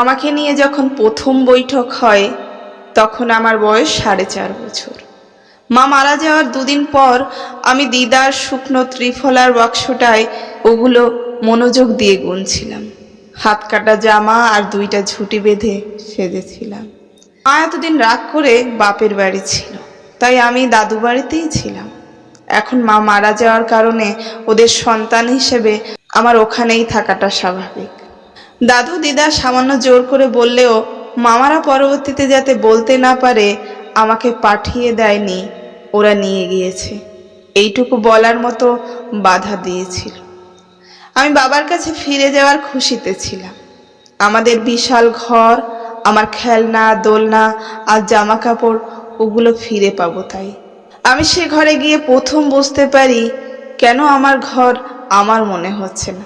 আমাকে নিয়ে যখন প্রথম বৈঠক হয়, তখন আমার বয়স সাড়ে চার বছর। মা মারা যাওয়ার দুদিন পর আমি দিদার শুকনো ত্রিফলার বাক্সটায় ওগুলো মনোযোগ দিয়ে গুনছিলাম। হাত কাটা জামা আর দুইটা ঝুঁটি বেঁধে সেজেছিলাম। মা এতদিন রাগ করে বাপের বাড়ি ছিল, তাই আমি দাদু বাড়িতেই ছিলাম। এখন মা মারা যাওয়ার কারণে ওদের সন্তান হিসেবে আমার ওখানেই থাকাটা স্বাভাবিক। দাদু দিদা সামান্য জোর করে বললেও মামারা পরবর্তীতে যাতে বলতে না পারে, আমাকে পাঠিয়ে দেয়নি। ওরা নিয়ে গিয়েছে। এইটুকু বলার মতো বাধা দিয়েছিল। আমি বাবার কাছে ফিরে যাওয়ার খুশিতে ছিলাম। আমাদের বিশাল ঘর, আমার খেলনা, দোলনা আর জামা কাপড় ওগুলো ফিরে পাবো তাই। আমি সে ঘরে গিয়ে প্রথম বুঝতে পারি, কেন আমার ঘর আমার মনে হচ্ছে না।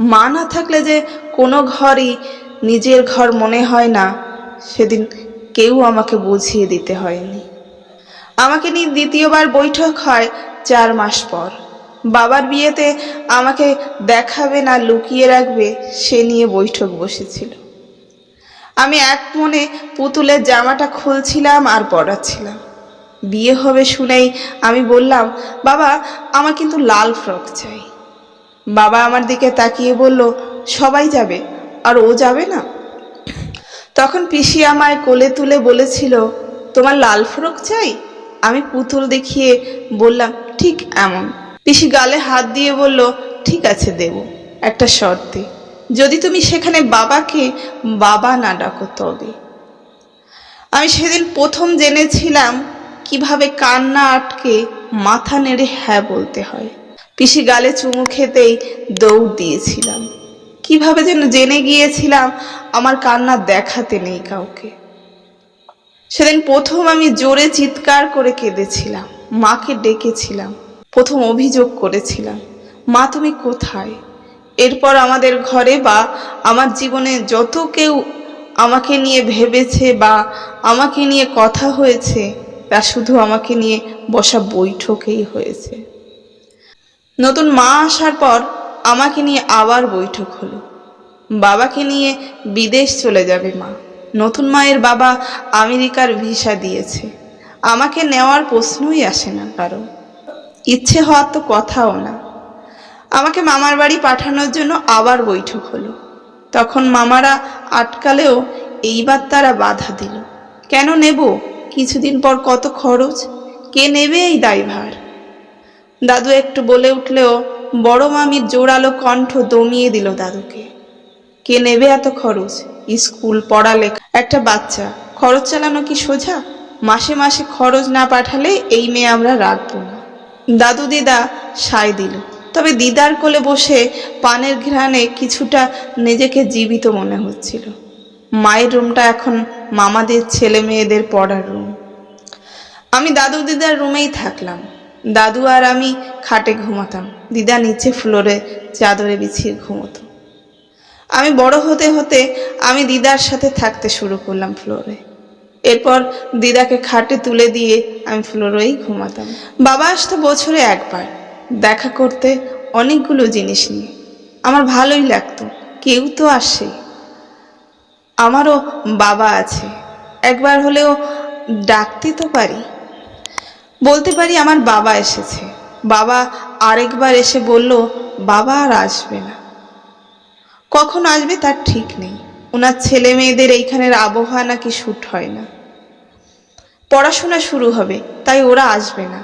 মা না থাকলে যে কোনো ঘরই নিজের ঘর মনে হয় না। সেদিন কেউ আমাকে বুঝিয়ে দিতে হয়নি। আমাকে নিয়ে দ্বিতীয়বার বৈঠক হয় চার মাস পর। বাবার বিয়েতে আমাকে দেখাবে না, লুকিয়ে রাখবে, সে নিয়ে বৈঠক বসেছিল। আমি এক মনে পুতুলের জামাটা খুলছিলাম আর পরাচ্ছিলাম। বিয়ে হবে শুনেই আমি বললাম, বাবা, আমার কিন্তু লাল ফ্রক চাই। বাবা আমার দিকে তাকিয়ে বলল সবাই যাবে, আর ও যাবে না। তখন পিসি আমায় কোলে তুলে বলেছিল, তোমার লাল ফ্রক চাই? আমি পুতুল দেখিয়ে বললাম, ঠিক এমন। পিসি গালে হাত দিয়ে বলল, ঠিক আছে, দেব, একটা শর্তে। যদি তুমি সেখানে বাবাকে বাবা না ডাকো তবে। আমি সেদিন প্রথম জেনেছিলাম কীভাবে কান্না আটকে মাথা নেড়ে হ্যাঁ বলতে হয়। পিসি গালে চুমু খেতেই দৌড় দিয়েছিলাম। কীভাবে যেন জেনে গিয়েছিলাম, আমার কান্না দেখাতে নেই কাউকে। সেদিন প্রথম আমি জোরে চিৎকার করে কেঁদেছিলাম, মাকে ডেকেছিলাম, প্রথম অভিযোগ করেছিলাম, মা, তুমি কোথায়? এরপর আমাদের ঘরে বা আমার জীবনে যত কেউ আমাকে নিয়ে ভেবেছে বা আমাকে নিয়ে কথা হয়েছে তা শুধু আমাকে নিয়ে বসা বৈঠকেই হয়েছে। নতুন মা আসার পর আমাকে নিয়ে আবার বৈঠক হলো। বাবাকে নিয়ে বিদেশ চলে যাবে মা। নতুন মায়ের বাবা আমেরিকার ভিসা দিয়েছে। আমাকে নেওয়ার প্রশ্নই আসে না কারও। ইচ্ছে হওয়ার তো কথাও না। আমাকে মামার বাড়ি পাঠানোর জন্য আবার বৈঠক হলো। তখন মামারা আটকালেও এইবার তারা বাধা দিল। কেন নেব? কিছুদিন পর কত খরচ? কে নেবে এই দায়ভার? দাদু একটু বলে উঠলেও বড় মামির জোরালো কণ্ঠ দমিয়ে দিল দাদুকে। কে নেবে এত খরচ? স্কুল, পড়ালেখা। একটা বাচ্চা, খরচ চালানো কি সোজা? মাসে মাসে খরচ না পাঠালে এই মেয়ে আমরা রাখব না। দাদু দিদা সায় দিল। তবে দিদার কোলে বসে পানের ঘ্রাণে কিছুটা নিজেকে জীবিত মনে হচ্ছিল। মায়ের রুমটা এখন মামাদের ছেলে মেয়েদের পড়ার রুম। আমি দাদু দিদার রুমেই থাকলাম। দাদু আর আমি খাটে ঘুমাতাম। দিদা নিচে ফ্লোরে চাদরে বিছিয়ে ঘুমতো। আমি বড় হতে হতে আমি দিদার সাথে থাকতে শুরু করলাম ফ্লোরে। এরপর দিদাকে খাটে তুলে দিয়ে আমি ফ্লোরেই ঘুমাতাম। বাবা আসতো বছরে একবার, দেখা করতে অনেকগুলো জিনিস নিয়ে। আমার ভালোই লাগতো, কেউ তো আসে। আমারও বাবা আছে। একবার হলেও ডাকতে তো পারি। বলতে পারি আমার বাবা এসেছে। বাবা আরেকবার এসে বলল, বাবা আর আসবে না। কখন আসবে তার ঠিক নেই। ওনার ছেলে মেয়েদের এইখানের আবহাওয়া নাকি শ্যুট হয় না। পড়াশোনা শুরু হবে, তাই ওরা আসবে না।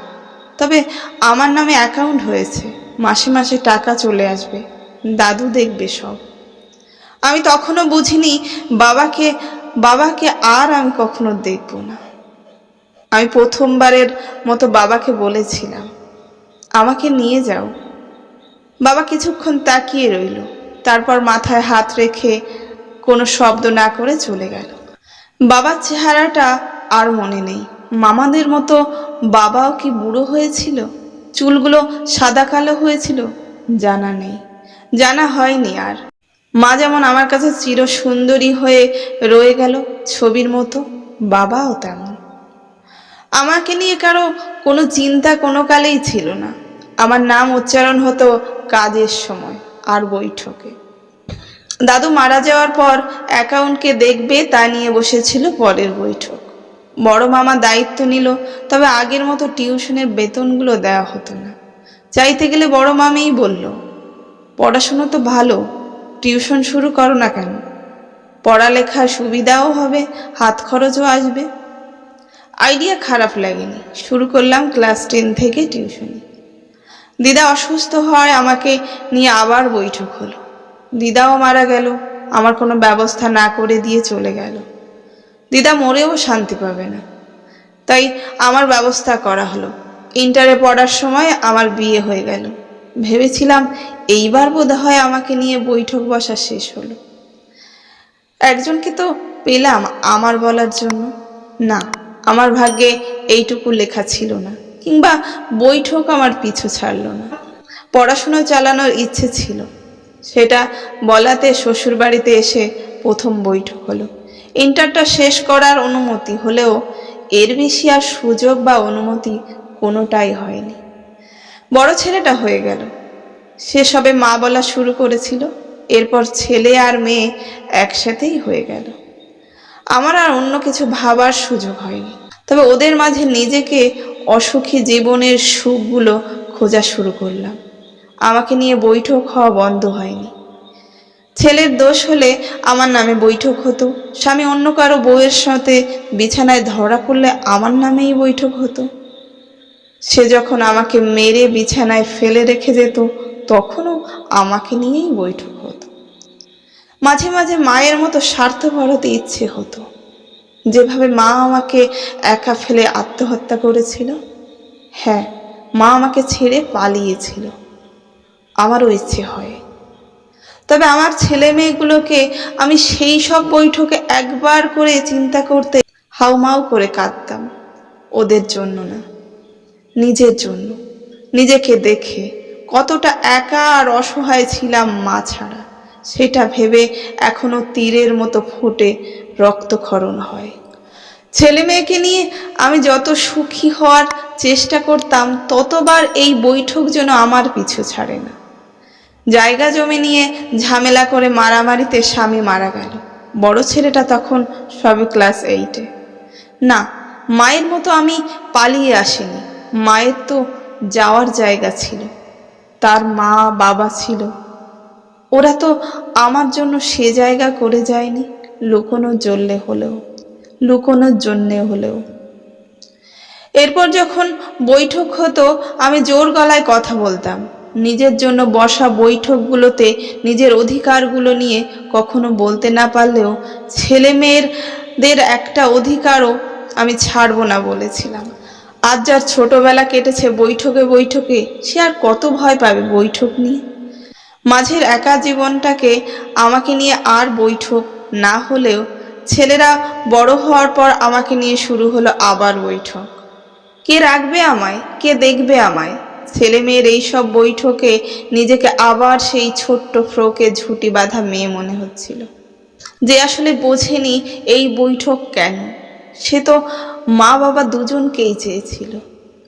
তবে আমার নামে অ্যাকাউন্ট হয়েছে, মাসে মাসে টাকা চলে আসবে। দাদু দেখবে সব। আমি তখনও বুঝিনি, বাবাকে বাবাকে আর আমি কখনো দেখব না। আমি প্রথমবারের মতো বাবাকে বলেছিলাম, আমাকে নিয়ে যাও। বাবা কিছুক্ষণ তাকিয়ে রইল, তারপর মাথায় হাত রেখে কোনো শব্দ না করে চলে গেল। বাবার চেহারাটা আর মনে নেই। মামাদের মতো বাবাও কি বুড়ো হয়েছিল? চুলগুলো সাদা কালো হয়েছিল? জানা নেই। জানা হয়নি আর। মা যেমন আমার কাছে চির সুন্দরী হয়ে রয়ে গেল, ছবির মতো বাবাও তেমন। আমাকে নিয়ে কারও কোনো চিন্তা কোনো কালেই ছিল না। আমার নাম উচ্চারণ হতো কাজের সময় আর বৈঠকে। দাদু মারা যাওয়ার পর অ্যাকাউন্টকে দেখবে তা নিয়ে বসেছিল পরের বৈঠক। বড় মামা দায়িত্ব নিল, তবে আগের মতো টিউশনের বেতনগুলো দেওয়া হতো না। চাইতে গেলে বড় মামিই বলল, পড়াশুনো তো ভালো, টিউশন শুরু করো না কেন? পড়ালেখার সুবিধাও হবে, হাত খরচও আসবে। আইডিয়া খারাপ লাগেনি। শুরু করলাম ক্লাস টেন থেকে টিউশনি। দিদা অসুস্থ হওয়ায় আমাকে নিয়ে আবার বৈঠক হলো। দিদাও মারা গেল। আমার কোনো ব্যবস্থা না করে দিয়ে চলে গেল। দিদা মরেও শান্তি পাবে না। তাই আমার ব্যবস্থা করা হলো। ইন্টারে পড়ার সময় আমার বিয়ে হয়ে গেল। ভেবেছিলাম এইবার বোধ হয় আমাকে নিয়ে বৈঠক বসা শেষ হলো। একজনকে তো পেলাম আমার বলার জন্য। না আমার ভাগ্যে এইটুকু লেখা ছিল না, কিংবা বৈঠক আমার পিছু ছাড়লো না। পড়াশুনো চালানোর ইচ্ছে ছিল, সেটা বলাতে শ্বশুর বাড়িতে এসে প্রথম বৈঠক হলো। ইন্টারটা শেষ করার অনুমতি হলেও এর বেশি আর সুযোগ বা অনুমতি কোনোটাই হয়নি। বড় ছেলেটা হয়ে গেল। সে সবে মা বলা শুরু করেছিল, এরপর ছেলে আর মেয়ে একসাথেই হয়ে গেল। আমার আর অন্য কিছু ভাবার সুযোগ হয়নি। তবে ওদের মাঝে নিজেকে অসুখী জীবনের সুখগুলো খোঁজা শুরু করলাম। আমাকে নিয়ে বৈঠক হওয়া বন্ধ হয়নি। ছেলের দোষ হলে আমার নামে বৈঠক হতো। স্বামী অন্য কারও বউয়ের সাথে বিছানায় ধরা পড়লে আমার নামেই বৈঠক হতো। সে যখন আমাকে মেরে বিছানায় ফেলে রেখে যেত, তখনও আমাকে নিয়েই বৈঠক মাঝে মাঝে মায়ের মতো স্বার্থপর হতে ইচ্ছে হতো। যেভাবে মা আমাকে একা ফেলে আত্মহত্যা করেছিল হ্যাঁ মা আমাকে ছেড়ে পালিয়েছিল। আমারও ইচ্ছে হয়। তবে আমার ছেলে মেয়েগুলোকে আমি সেই সব বৈঠকে একবার করে চিন্তা করতে হাউমাউ করে কাঁদতাম। ওদের জন্য না, নিজের জন্য। নিজেকে দেখে কতটা একা আর অসহায় ছিলাম মা ছাড়া। সেটা ভেবে এখনও তীরের মতো ফুটে রক্তক্ষরণ হয়। ছেলে মেয়েকে নিয়ে আমি যত সুখী হওয়ার চেষ্টা করতাম, ততবার এই বৈঠক যেন আমার পিছু ছাড়ে না। জায়গা জমি নিয়ে ঝামেলা করে মারামারিতে স্বামী মারা গেল। বড় ছেলেটা তখন সবে ক্লাস এইটে না, মায়ের মতো আমি পালিয়ে আসিনি। মায়ের তো যাওয়ার জায়গা ছিল। তার মা বাবা ছিল। ওরা তো আমার জন্য সে জায়গা করে যায়নি লুকোনোর জন্যে হলেও লুকোনোর জন্যে হলেও। এরপর যখন বৈঠক হতো, আমি জোর গলায় কথা বলতাম। নিজের জন্য বসা বৈঠকগুলোতে নিজের অধিকারগুলো নিয়ে কখনো বলতে না পারলেও ছেলে মেয়েদের একটা অধিকারও আমি ছাড়বো না বলেছিলাম। আজ যার ছোটোবেলা কেটেছে বৈঠকে বৈঠকে, সে আর কত ভয় পাবে বৈঠক নিয়ে? মাঝের একা জীবনটাকে আমাকে নিয়ে আর বৈঠক না হলেও ছেলেরা বড় হওয়ার পর আমাকে নিয়ে শুরু হলো আবার বৈঠক। কে রাখবে আমায়? কে দেখবে আমায়? ছেলে মেয়ের এইসব বৈঠকে নিজেকে আবার সেই ছোট্ট ফ্রোকে ঝুটি বাঁধা মেয়ে মনে হচ্ছিল। যে আসলে বোঝেনি এই বৈঠক কেন? সে তো মা বাবা দুজনকেই চেয়েছিল।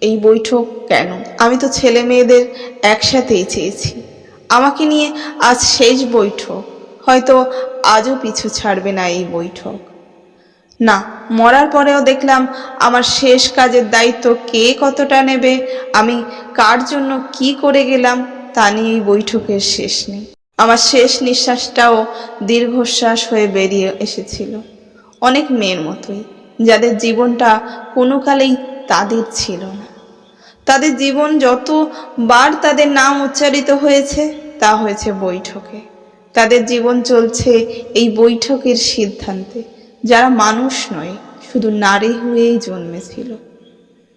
এই বৈঠক কেন? আমি তো ছেলে মেয়েদের একসাথেই চেয়েছি। আমাকে নিয়ে আজ শেষ বৈঠক। হয়তো আজও পিছু ছাড়বে না এই বৈঠক। না, মরার পরেও দেখলাম আমার শেষ কাজের দায়িত্ব কে কতটা নেবে, আমি কার জন্য কি করে গেলাম তা নিয়ে এই বৈঠকের শেষ নেই। আমার শেষ নিঃশ্বাসটাও দীর্ঘশ্বাস হয়ে বেরিয়ে এসেছিল। অনেক মেয়ের মতোই, যাদের জীবনটা কোনো কালেই তাদের ছিল না। তাদের জীবন যতবার তাদের নাম উচ্চারিত হয়েছে তা হয়েছে বৈঠকে। তাদের জীবন চলছে এই বৈঠকের সিদ্ধান্তে। যারা মানুষ নয়, শুধু নারী হয়েই জন্মেছিল।